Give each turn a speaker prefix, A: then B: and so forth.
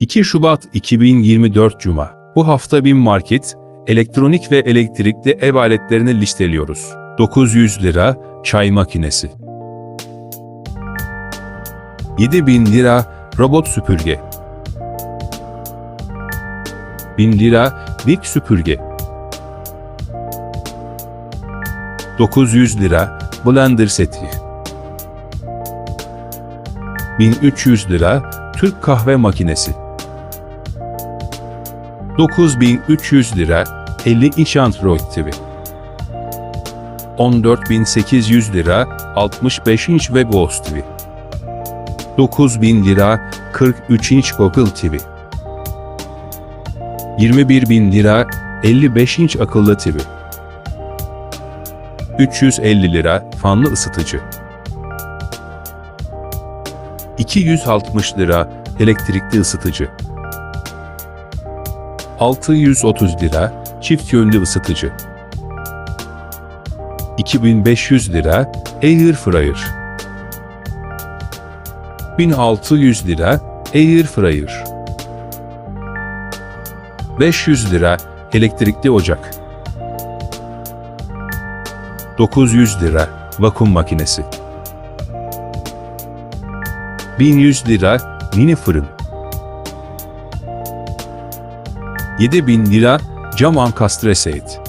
A: 2 Şubat 2024 Cuma. Bu hafta bin market, elektronik ve elektrikli ev aletlerini listeliyoruz. 900 lira çay makinesi. 7000 lira robot süpürge. 1000 lira Big süpürge. 900 lira blender seti. 1300 lira Türk kahve makinesi. 9300 lira 50 inç Android TV. 14800 lira 65 inç WebOS TV. 9000 lira 43 inç Google TV. 21000 lira 55 inç akıllı TV. 350 lira fanlı ısıtıcı. 260 lira elektrikli ısıtıcı. 630 lira çift yönlü ısıtıcı. 2500 lira air fryer. 1600 lira air fryer. 500 lira elektrikli ocak. 900 lira vakum makinesi. 1100 lira mini fırın. 7000 lira cam ankastre set.